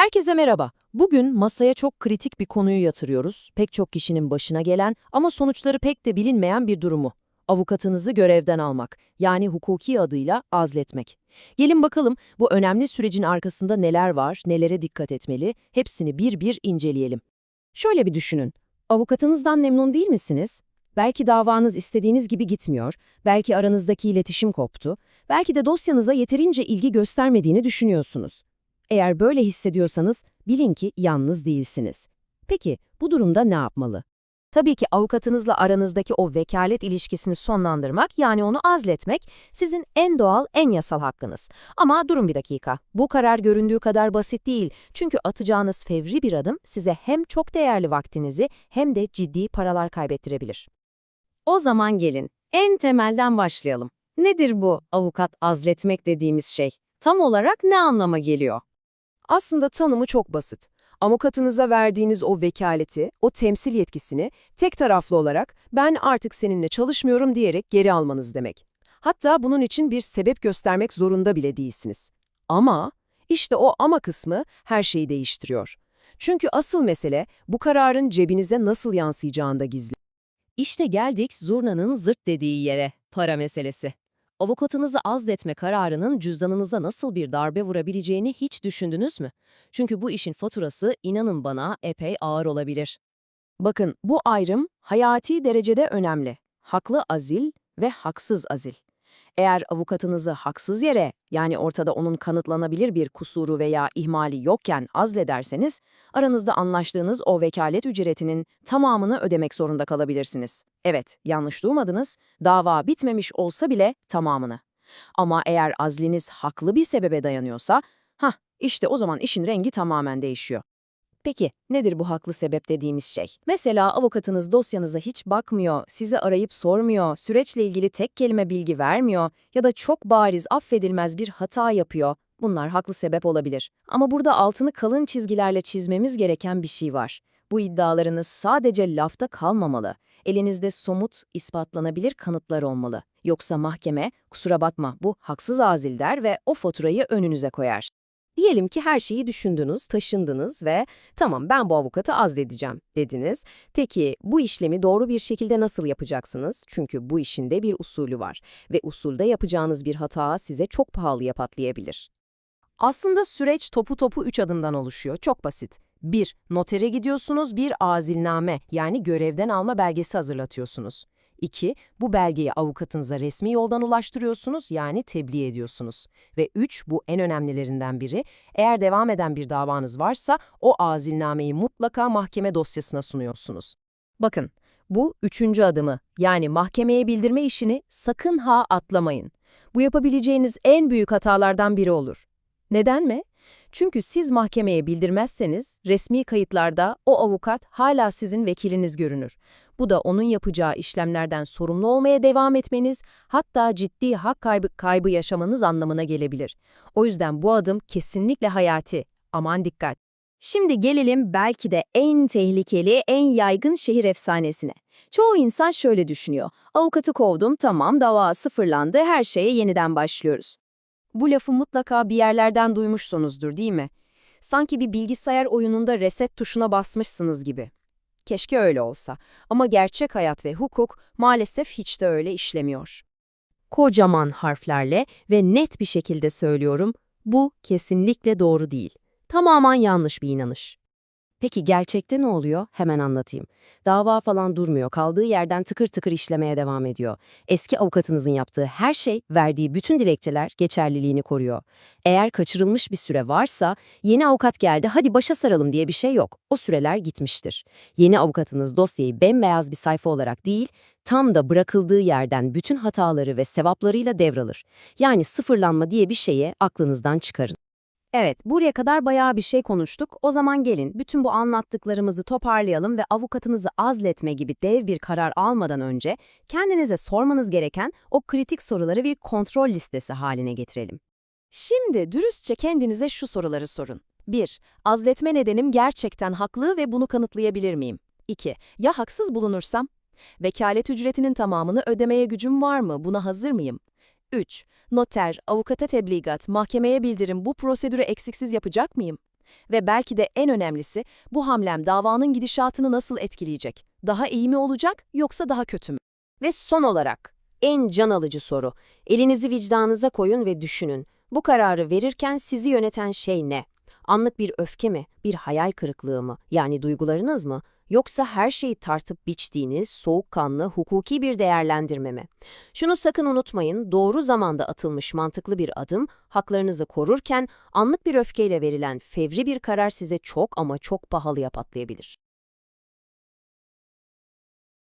Herkese merhaba. Bugün masaya çok kritik bir konuyu yatırıyoruz. Pek çok kişinin başına gelen ama sonuçları pek de bilinmeyen bir durumu. Avukatınızı görevden almak, yani hukuki adıyla azletmek. Gelin bakalım bu önemli sürecin arkasında neler var, nelere dikkat etmeli, hepsini bir bir inceleyelim. Şöyle bir düşünün. Avukatınızdan memnun değil misiniz? Belki davanız istediğiniz gibi gitmiyor, belki aranızdaki iletişim koptu, belki de dosyanıza yeterince ilgi göstermediğini düşünüyorsunuz. Eğer böyle hissediyorsanız bilin ki yalnız değilsiniz. Peki bu durumda ne yapmalı? Tabii ki avukatınızla aranızdaki o vekalet ilişkisini sonlandırmak yani onu azletmek sizin en doğal, en yasal hakkınız. Ama durun bir dakika. Bu karar göründüğü kadar basit değil. Çünkü atacağınız fevri bir adım size hem çok değerli vaktinizi hem de ciddi paralar kaybettirebilir. O zaman gelin en temelden başlayalım. Nedir bu avukat azletmek dediğimiz şey? Tam olarak ne anlama geliyor? Aslında tanımı çok basit. Avukatınıza verdiğiniz o vekaleti, o temsil yetkisini tek taraflı olarak ben artık seninle çalışmıyorum diyerek geri almanız demek. Hatta bunun için bir sebep göstermek zorunda bile değilsiniz. Ama işte o ama kısmı her şeyi değiştiriyor. Çünkü asıl mesele bu kararın cebinize nasıl yansıyacağında gizli. İşte geldik zurnanın zırt dediği yere, para meselesi. Avukatınızı azletme kararının cüzdanınıza nasıl bir darbe vurabileceğini hiç düşündünüz mü? Çünkü bu işin faturası inanın bana epey ağır olabilir. Bakın bu ayrım hayati derecede önemli. Haklı azil ve haksız azil. Eğer avukatınızı haksız yere, yani ortada onun kanıtlanabilir bir kusuru veya ihmali yokken azlederseniz, aranızda anlaştığınız o vekalet ücretinin tamamını ödemek zorunda kalabilirsiniz. Evet, yanlış duymadınız, dava bitmemiş olsa bile tamamını. Ama eğer azliniz haklı bir sebebe dayanıyorsa, hah işte o zaman işin rengi tamamen değişiyor. Peki, nedir bu haklı sebep dediğimiz şey? Mesela avukatınız dosyanıza hiç bakmıyor, sizi arayıp sormuyor, süreçle ilgili tek kelime bilgi vermiyor ya da çok bariz affedilmez bir hata yapıyor. Bunlar haklı sebep olabilir. Ama burada altını kalın çizgilerle çizmemiz gereken bir şey var. Bu iddialarınız sadece lafta kalmamalı. Elinizde somut, ispatlanabilir kanıtlar olmalı. Yoksa mahkeme, kusura bakma bu haksız azil der ve o faturayı önünüze koyar. Diyelim ki her şeyi düşündünüz, taşındınız ve tamam ben bu avukatı azledeceğim dediniz. Peki bu işlemi doğru bir şekilde nasıl yapacaksınız? Çünkü bu işin de bir usulü var ve usulde yapacağınız bir hata size çok pahalıya patlayabilir. Aslında süreç topu topu 3 adımdan oluşuyor. Çok basit. 1. Notere gidiyorsunuz, bir azilname yani görevden alma belgesi hazırlatıyorsunuz. 2. Bu belgeyi avukatınıza resmi yoldan ulaştırıyorsunuz yani tebliğ ediyorsunuz. Ve 3. Bu en önemlilerinden biri. Eğer devam eden bir davanız varsa o azilnameyi mutlaka mahkeme dosyasına sunuyorsunuz. Bakın, bu üçüncü adımı yani mahkemeye bildirme işini sakın ha atlamayın. Bu yapabileceğiniz en büyük hatalardan biri olur. Neden mi? Çünkü siz mahkemeye bildirmezseniz resmi kayıtlarda o avukat hala sizin vekiliniz görünür. Bu da onun yapacağı işlemlerden sorumlu olmaya devam etmeniz, hatta ciddi hak kaybı, kaybı yaşamanız anlamına gelebilir. O yüzden bu adım kesinlikle hayati. Aman dikkat. Şimdi gelelim belki de en tehlikeli, en yaygın şehir efsanesine. Çoğu insan şöyle düşünüyor. Avukatı kovdum, tamam dava sıfırlandı, her şeye yeniden başlıyoruz. Bu lafı mutlaka bir yerlerden duymuşsunuzdur değil mi? Sanki bir bilgisayar oyununda reset tuşuna basmışsınız gibi. Keşke öyle olsa ama gerçek hayat ve hukuk maalesef hiç de öyle işlemiyor. Kocaman harflerle ve net bir şekilde söylüyorum, bu kesinlikle doğru değil. Tamamen yanlış bir inanış. Peki gerçekte ne oluyor? Hemen anlatayım. Dava falan durmuyor, kaldığı yerden tıkır tıkır işlemeye devam ediyor. Eski avukatınızın yaptığı her şey, verdiği bütün dilekçeler geçerliliğini koruyor. Eğer kaçırılmış bir süre varsa, yeni avukat geldi hadi başa saralım diye bir şey yok. O süreler gitmiştir. Yeni avukatınız dosyayı bembeyaz bir sayfa olarak değil, tam da bırakıldığı yerden bütün hataları ve sevaplarıyla devralır. Yani sıfırlanma diye bir şeye aklınızdan çıkarın. Evet, buraya kadar bayağı bir şey konuştuk. O zaman gelin bütün bu anlattıklarımızı toparlayalım ve avukatınızı azletme gibi dev bir karar almadan önce kendinize sormanız gereken o kritik soruları bir kontrol listesi haline getirelim. Şimdi dürüstçe kendinize şu soruları sorun. 1. Azletme nedenim gerçekten haklı ve bunu kanıtlayabilir miyim? 2. Ya haksız bulunursam? Vekalet ücretinin tamamını ödemeye gücüm var mı? Buna hazır mıyım? 3. Noter, avukata tebligat, mahkemeye bildirim bu prosedürü eksiksiz yapacak mıyım? Ve belki de en önemlisi, bu hamlem davanın gidişatını nasıl etkileyecek? Daha iyi mi olacak yoksa daha kötü mü? Ve son olarak en can alıcı soru. Elinizi vicdanınıza koyun ve düşünün. Bu kararı verirken sizi yöneten şey ne? Anlık bir öfke mi? Bir hayal kırıklığı mı? Yani duygularınız mı? Yoksa her şeyi tartıp biçtiğiniz soğukkanlı, hukuki bir değerlendirme mi? Şunu sakın unutmayın, doğru zamanda atılmış mantıklı bir adım, haklarınızı korurken anlık bir öfkeyle verilen fevri bir karar size çok ama çok pahalıya patlayabilir.